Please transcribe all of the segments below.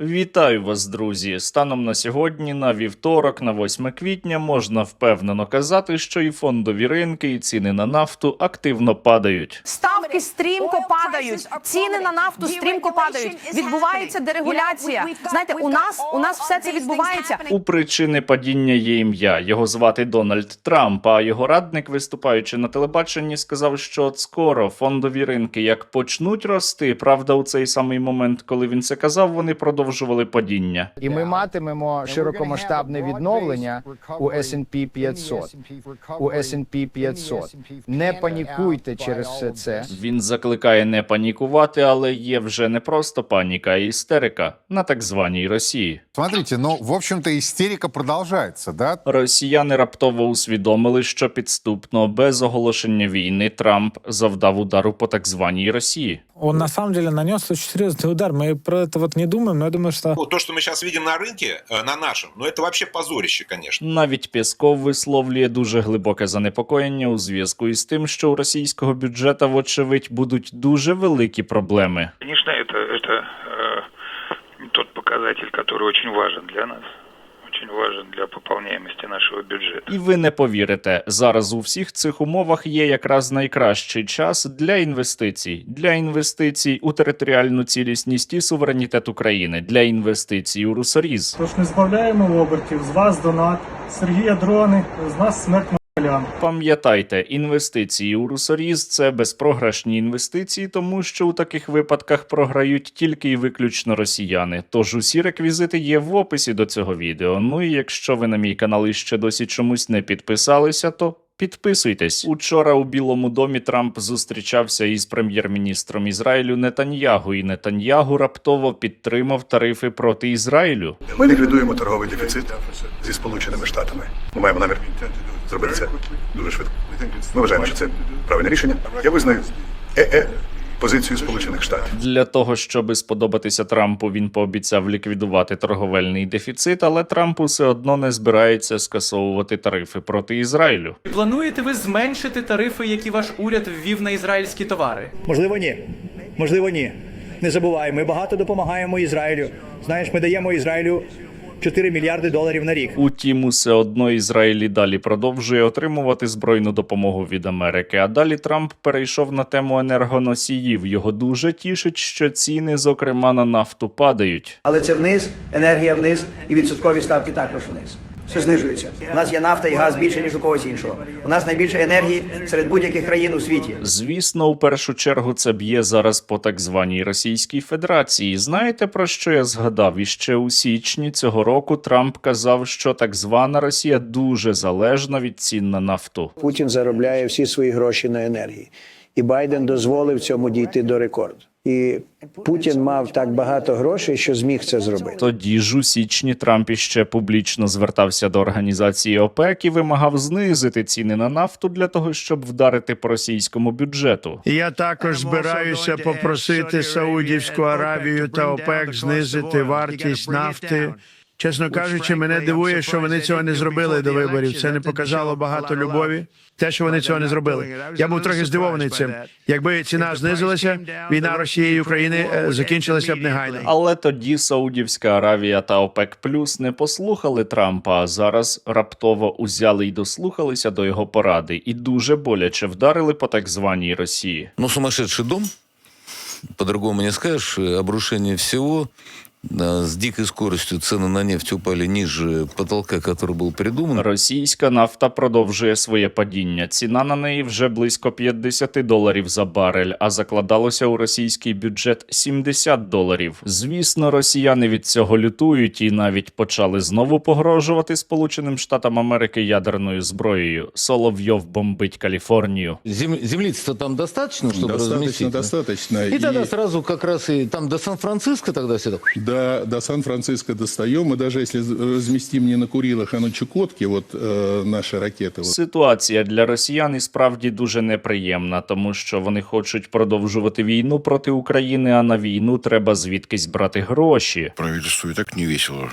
Вітаю вас, друзі! Станом на сьогодні, на вівторок, на 8 квітня, можна впевнено казати, що і фондові ринки, і ціни на нафту активно падають. Ставки стрімко падають, ціни на нафту стрімко падають. Відбувається дерегуляція. Знаєте, у нас у нас все це відбувається. У причини падіння є ім'я. Його звати Дональд Трамп. А його радник, виступаючи на телебаченні, сказав, що от скоро фондові ринки як почнуть рости. Правда, у цей самий момент, коли він це казав, вони продовжували падіння. І ми матимемо широкомасштабне відновлення у S&P 500. У S&P 500. Не панікуйте через все це. Він закликає не панікувати, але є вже не просто паніка, а істерика на так званій Росії. Смотрите, ну, в общем-то, истерика продолжается, да? Росіяни раптово усвідомили, що підступно без оголошення війни Трамп завдав удару по так званій Росії. Он на самом деле нанес очень серьезный удар. Мы про это вот не думаем, но я думаю, что Ну, то, что мы сейчас видим на рынке, э, на нашем, ну это вообще позорище, конечно. Навіть Пєсков висловлює дуже глибоке занепокоєння у зв'язку із тим, що у російського бюджету, вочевидь, будуть дуже великі проблеми. Конечно, это, это э, тот показатель, который очень важен для нас, очень важен для пополняемости нашего бюджета. І ви не повірите, зараз у всіх цих умовах є якраз найкращий час для інвестицій, для інвестицій у територіальну цілісність і суверенітет України, для інвестицій у русоріз. Тож не збавляємо обертів. З вас донат, Сергія дрони, з нас смерть. Пам'ятайте, інвестиції у русоріз це безпрограшні інвестиції, тому що у таких випадках програють тільки і виключно росіяни. Тож усі реквізити є в описі до цього відео. Ну і якщо ви на мій канал іще досі чомусь не підписалися, то. Підписуйтесь учора у Білому домі. Трамп зустрічався із прем'єр-міністром Ізраїлю Нетаньягу, і Нетаньягу раптово підтримав тарифи проти Ізраїлю. Ми ліквідуємо торговий дефіцит зі Сполученими Штатами. Ми маємо намір зробити це дуже швидко. Ми вважаємо, що це правильне рішення. Я визнаю ЕЕ позицію Сполучених Штатів. Для того, щоби сподобатися Трампу, він пообіцяв ліквідувати торговельний дефіцит, але Трамп усе одно не збирається скасовувати тарифи проти Ізраїлю. Плануєте ви зменшити тарифи, які ваш уряд ввів на ізраїльські товари? Можливо, ні. Можливо, ні. Не забувай, ми багато допомагаємо Ізраїлю. Знаєш, ми даємо Ізраїлю 4 мільярди доларів на рік. Утім, усе одно Ізраїль і далі продовжує отримувати збройну допомогу від Америки. А далі Трамп перейшов на тему енергоносіїв. Його дуже тішить, що ціни, зокрема на нафту, падають. Але це вниз, енергія вниз і відсоткові ставки також вниз. Все знижується. У нас є нафта і газ більше, ніж у когось іншого. У нас найбільше енергії серед будь-яких країн у світі. Звісно, у першу чергу це б'є зараз по так званій Російській Федерації. Знаєте про що я згадав? І ще у січні цього року Трамп казав, що так звана Росія дуже залежна від цін на нафту. Путін заробляє всі свої гроші на енергії. І Байден дозволив цьому дійти до рекорду. І Путін мав так багато грошей, що зміг це зробити. Тоді ж у січні Трамп іще публічно звертався до організації ОПЕК і вимагав знизити ціни на нафту для того, щоб вдарити по російському бюджету. я також збираюся попросити Саудівську Аравію та ОПЕК знизити вартість нафти. Чесно кажучи, мене дивує, що вони цього не зробили до виборів. Це не показало багато любові. Те, що вони цього не зробили. Я був трохи здивований цим. Якби ціна знизилася, війна Росії і України е, закінчилася б негайно. Але тоді Саудівська Аравія та ОПЕК Плюс не послухали Трампа, а зараз раптово узяли й дослухалися до його поради і дуже боляче вдарили по так званій Росії. Ну, сумасшедший дом, по-другому не скажешь, обрушение всего, да, с дикой скоростью цены на нефть упали ниже потолка, который был придуман. Російська нафта продовжує своє падіння. Ціна на неї вже близько 50 доларів за барель, а закладалося у російський бюджет 70 доларів. Звісно, росіяни від цього лютують і навіть почали знову погрожувати Сполученим Штатам Америки ядерною зброєю. Соловйов бомбить Каліфорнію. Землицы-то там достаточно, чтобы разместить? достаточно. И тогда сразу как раз и там до Сан-Франциско тогда все так. до, до Сан-Франциско достаем. И даже если разместим не на Курилах, а на Чукотке, вот э, наши ракеты, Ситуація для росіян і справді дуже неприємна, тому що вони хочуть продовжувати війну проти України, а на війну треба звідкись брати гроші. правительству и так не весело.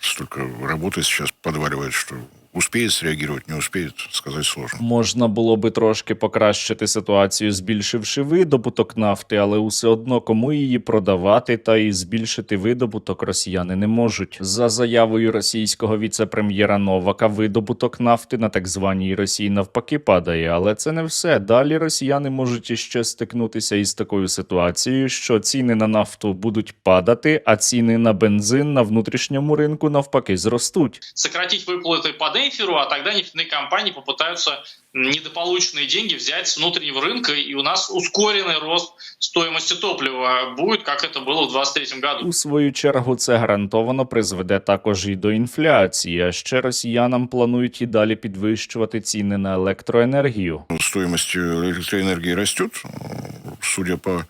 Столько работы сейчас подваливает, что Успеет среагировать, не успеет, сказать сложно. Можна було би трошки покращити ситуацію, збільшивши видобуток нафти, але усе одно кому її продавати та і збільшити видобуток росіяни не можуть. За заявою російського віце-прем'єра Новака, видобуток нафти на так званій Росії навпаки падає. Але це не все. Далі росіяни можуть іще стикнутися із такою ситуацією, що ціни на нафту будуть падати, а ціни на бензин на внутрішньому ринку навпаки зростуть. сократить выплаты по деферу, а тогда нефтяные компании попытаются недополученные деньги взять с внутреннего рынка, и у нас ускоренный рост стоимости топлива будет, как это было в 2023 году. У свою чергу це гарантовано призведе також і до інфляції. А ще росіянам планують і далі підвищувати ціни на електроенергію. Стоимость электроэнергии растет, судя по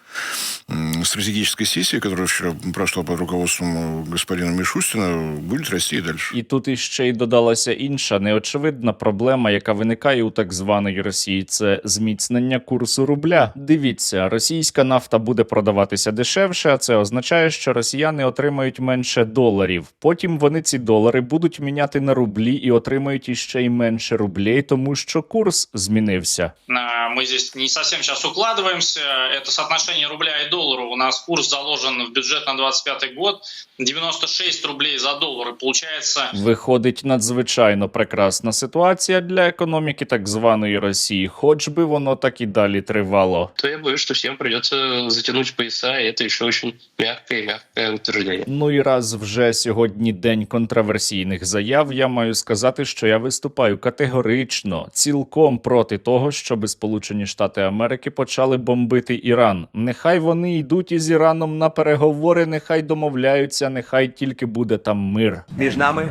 м, стратегической сессии, которая вчера прошла под руководством э, господина Мишустина, будет расти и дальше. І тут іще й додалася інша неочевидна проблема, яка виникає у так званої Росії. Це зміцнення курсу рубля. Дивіться, російська нафта буде продаватися дешевше, а це означає, що росіяни отримають менше доларів. Потім вони ці долари будуть міняти на рублі і отримають іще й менше рублей, тому що курс змінився. А, Мы здесь не совсем сейчас укладываемся. Это соотношение рубля и доллара. У нас курс заложен в бюджет на 25 год 96 рублей за доллар. И получается Виходить надзвичайно прекрасна ситуація для економіки так званої Росії, хоч би воно так і далі тривало. то я боюсь, что всем придется затянуть пояса, и это еще очень мягкое мягкое утверждение. Ну і раз вже сьогодні день контроверсійних заяв, я маю сказати, що я виступаю категорично, цілком проти того, щоб Сполучені Штати Америки почали бомбити Іран. Нехай вони йдуть із Іраном на переговори, нехай домовляються, нехай тільки буде там мир. Між нами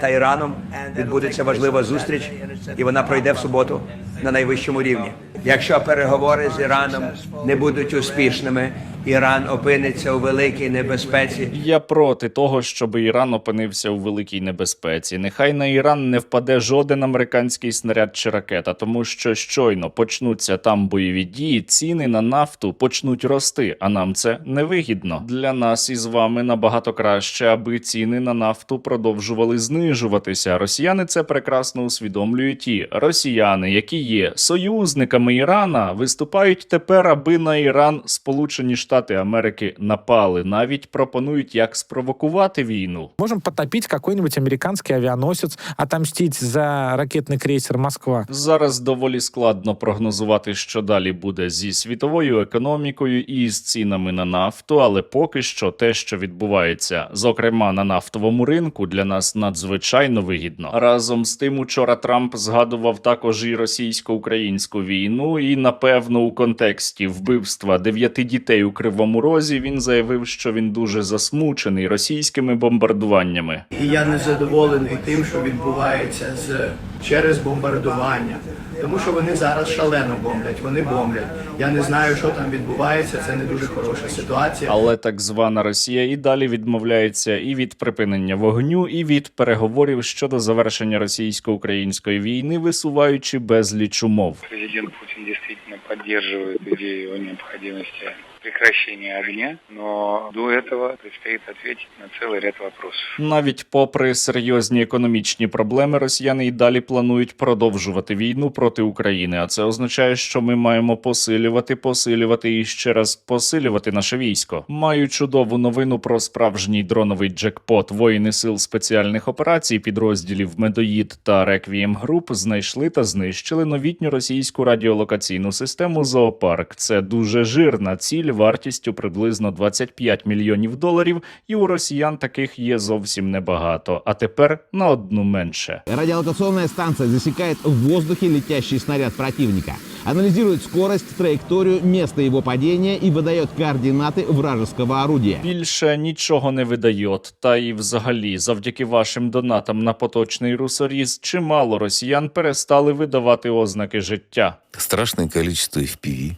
та Іраном відбудеться важлива зустріч, і вона пройде в суботу на найвищому рівні. Якщо переговори з Іраном не будуть успішними, Іран опиниться у великій небезпеці. Я проти того, щоб Іран опинився у великій небезпеці. Нехай на Іран не впаде жоден американський снаряд чи ракета, тому що щойно почнуться там бойові дії, ціни на нафту почнуть рости, а нам це невигідно. Для нас із вами набагато краще, аби ціни на нафту продовжували знижуватися. Росіяни це прекрасно усвідомлюють. І росіяни, які є союзниками Ірана, виступають тепер, аби на Іран Сполучені Штати Америки напали. Навіть пропонують, як спровокувати війну. Можем потопить какой-нибудь американский авианосец, отомстить за ракетный крейсер «Москва». Зараз доволі складно прогнозувати, що далі буде зі світовою економікою і з цінами на нафту, але поки що те, що відбувається, зокрема на нафтовому ринку, для нас надзвичайно вигідно. Разом з тим, учора Трамп згадував також і російсько-українську війну, і напевно у контексті вбивства дев'яти дітей у Кривому Розі він заявив, що він дуже засмучений російськими бомбардуваннями. І я не задоволений тим, що відбувається з через бомбардування. Тому що вони зараз шалено бомблять, вони бомблять. Я не знаю, що там відбувається. Це не дуже хороша ситуація. Але так звана Росія і далі відмовляється і від припинення вогню, і від переговорів щодо завершення російсько-української війни, висуваючи безліч умов. Президент Путин действительно поддерживает идею о необходимости прекращения огня, но до этого предстоит ответить на целый ряд вопросов. Навіть попри серйозні економічні проблеми, росіяни і далі планують продовжувати війну проти України. А це означає, що ми маємо посилювати, посилювати і ще раз посилювати наше військо. Маю чудову новину про справжній дроновий джекпот. Воїни сил спеціальних операцій, підрозділів Медоїд та Реквієм Груп знайшли та знищили новітню російську радіолокаційну систему Зоопарк. Це дуже жирна ціль вартістю приблизно 25 мільйонів доларів, і у росіян таких є зовсім небагато. А тепер на одну менше. Радиолокационная станция засекает в воздухе летящий снаряд противника, анализирует скорость, траекторию, место его падения и выдает координаты вражеского орудия. Більше нічого не видает. Та і взагалі, завдяки вашим донатам на поточний русоріз, чимало росіян перестали видавати ознаки життя. Страшное количество FPV.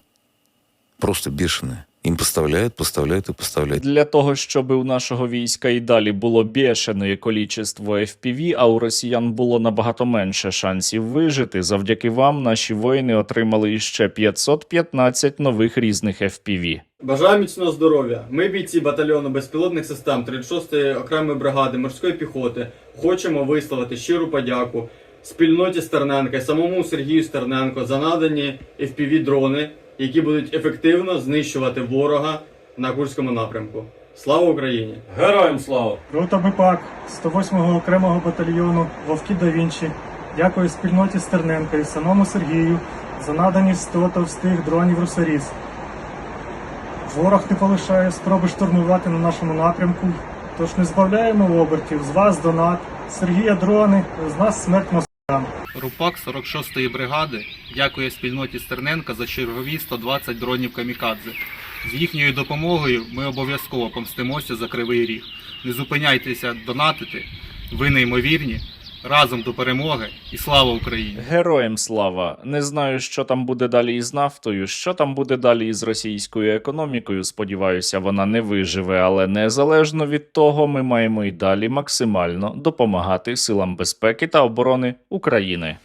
Просто бешеное. Им поставляют, поставляют и поставляют. Для того, щоб у нашого війська і далі було бешене кількість FPV, а у росіян було набагато менше шансів вижити, завдяки вам наші воїни отримали іще 515 нових різних FPV. Бажаю міцного здоров'я. Ми бійці батальйону безпілотних систем 36-ї окремої бригади морської піхоти. Хочемо висловити щиру подяку спільноті Стерненка і самому Сергію Стерненко за надані FPV-дрони, які будуть ефективно знищувати ворога на Курському напрямку. Слава Україні! Героям слава! Рота БПАК 108-го окремого батальйону Вовки да Вінчі. Дякую спільноті Стерненка і самому Сергію за надані 100 товстих дронів «Русоріз». Ворог не полишає спроби штурмувати на нашому напрямку. Тож не збавляємо обертів. З вас донат. Сергія дрони, з нас смерть москалям. Рупак 46-ї бригади дякує спільноті Стерненка за чергові 120 дронів камікадзе. З їхньою допомогою ми обов'язково помстимося за кривий ріг. Не зупиняйтеся донатити. Ви неймовірні. Разом до перемоги і слава Україні! Героям слава! Не знаю, що там буде далі із нафтою, що там буде далі із російською економікою. Сподіваюся, вона не виживе, але незалежно від того, ми маємо і далі максимально допомагати силам безпеки та оборони України.